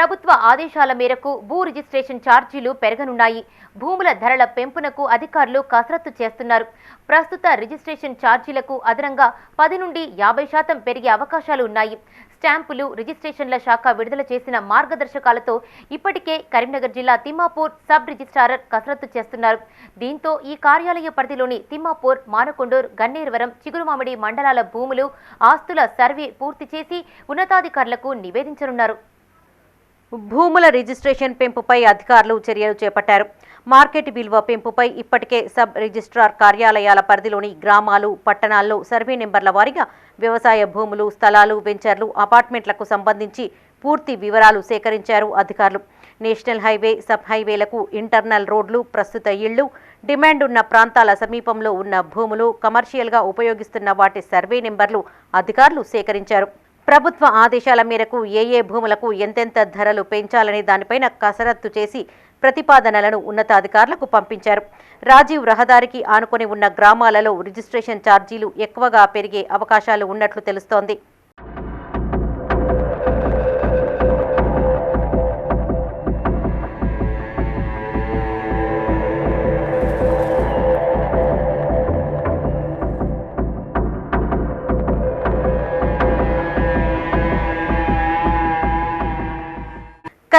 ప్రభుత్వ ఆదేశాల మేరకు భూ రిజిస్ట్రేషన్ ఛార్జీలు పెరగనున్నాయి. భూముల ధరల పెంపునకు అధికారులు కసరత్తు చేస్తున్నారు. ప్రస్తుత రిజిస్ట్రేషన్ ఛార్జీలకు అదనంగా పది నుండి యాభై శాతం పెరిగే అవకాశాలు ఉన్నాయి. స్టాంపులు రిజిస్ట్రేషన్ల శాఖ విడుదల చేసిన మార్గదర్శకాలతో ఇప్పటికే కరీంనగర్ జిల్లా తిమ్మాపూర్ సబ్ రిజిస్ట్రారర్ కసరత్తు చేస్తున్నారు. దీంతో ఈ కార్యాలయ పరిధిలోని తిమ్మాపూర్ మానకొండూర్ గన్నేరువరం చిగురుమామిడి మండలాల భూములు ఆస్తుల సర్వే పూర్తి చేసి ఉన్నతాధికారులకు నివేదించనున్నారు. భూముల రిజిస్ట్రేషన్ పెంపుపై అధికారులు చర్యలు చేపట్టారు. మార్కెట్ విలువ పెంపుపై ఇప్పటికే సబ్ రిజిస్ట్రార్ కార్యాలయాల పరిధిలోని గ్రామాలు పట్టణాల్లో సర్వే నెంబర్ల వారీగా వ్యవసాయ భూములు స్థలాలు వెంచర్లు అపార్ట్మెంట్లకు సంబంధించి పూర్తి వివరాలు సేకరించారు అధికారులు. నేషనల్ హైవే సబ్ హైవేలకు ఇంటర్నల్ రోడ్లు ప్రస్తుత ఇళ్ళు డిమాండ్ ఉన్న ప్రాంతాల సమీపంలో ఉన్న భూములు కమర్షియల్గా ఉపయోగిస్తున్న వాటి సర్వే నెంబర్లు అధికారులు సేకరించారు. ప్రభుత్వ ఆదేశాల మేరకు ఏ ఏ భూములకు ఎంతెంత ధరలు పెంచాలనే దానిపైన కసరత్తు చేసి ప్రతిపాదనలను ఉన్నతాధికారులకు పంపించారు. రాజీవ్ రహదారికి ఆనుకొని ఉన్న గ్రామాలలో రిజిస్ట్రేషన్ ఛార్జీలు ఎక్కువగా పెరిగే అవకాశాలు ఉన్నట్లు తెలుస్తోంది.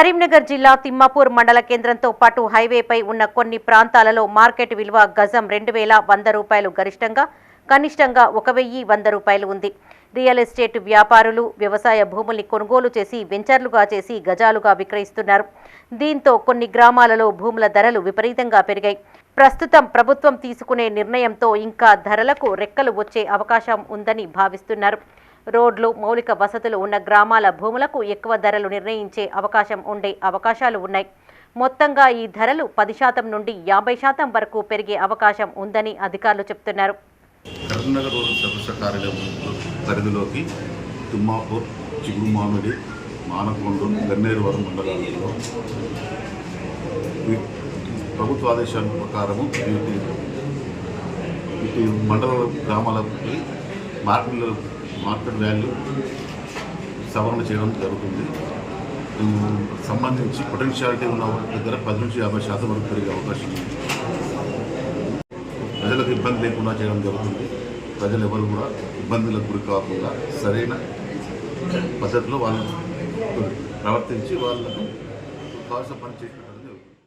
కరీంనగర్ జిల్లా తిమ్మాపూర్ మండల కేంద్రంతో పాటు హైవేపై ఉన్న కొన్ని ప్రాంతాలలో మార్కెట్ విలువ గజం రెండు వేల వంద రూపాయలు గరిష్టంగా కనిష్టంగా ఒక వెయ్యి వంద రూపాయలు ఉంది. రియల్ ఎస్టేట్ వ్యాపారులు వ్యవసాయ భూముల్ని కొనుగోలు చేసి వెంచర్లుగా చేసి గజాలుగా విక్రయిస్తున్నారు. దీంతో కొన్ని గ్రామాలలో భూముల ధరలు విపరీతంగా పెరిగాయి. ప్రస్తుతం ప్రభుత్వం తీసుకునే నిర్ణయంతో ఇంకా ధరలకు రెక్కలు వచ్చే అవకాశం ఉందని భావిస్తున్నారు. రోడ్లు మౌలిక వసతులు ఉన్న గ్రామాల భూములకు ఎక్కువ ధరలు నిర్ణయించే అవకాశం ఉండే అవకాశాలు ఉన్నాయి. మొత్తంగా ఈ ధరలు పది శాతం నుండి యాభై శాతం వరకు పెరిగే అవకాశం ఉందని అధికారులు చెబుతున్నారు కరీంనగర్ రోడ్డు సదస్య కార్యాలయం పరిధిలోకి తిమ్మాపూర్ చిగురుమామిడి మానకొండ గన్నేరువరం మండలాలలో ప్రభుత్వ ఆదేశాల ప్రకారము వీటి ఇటు మండల గ్రామాలకి మార్పులు మార్కెట్ వాల్యూ సవరణ చేయడం జరుగుతుంది. సంబంధించి పొటెన్షియాలిటీ ఉన్న దగ్గర పది నుంచి యాభై శాతం వరకు పెరిగే అవకాశం ఉంది. ప్రజలకు ఇబ్బంది లేకుండా చేయడం జరుగుతుంది. ప్రజలు ఎవరు కూడా ఇబ్బందులకు గురి కాకుండా సరైన పద్ధతిలో వాళ్ళు ప్రవర్తించి వాళ్ళకు కావాల్సిన పని చేసి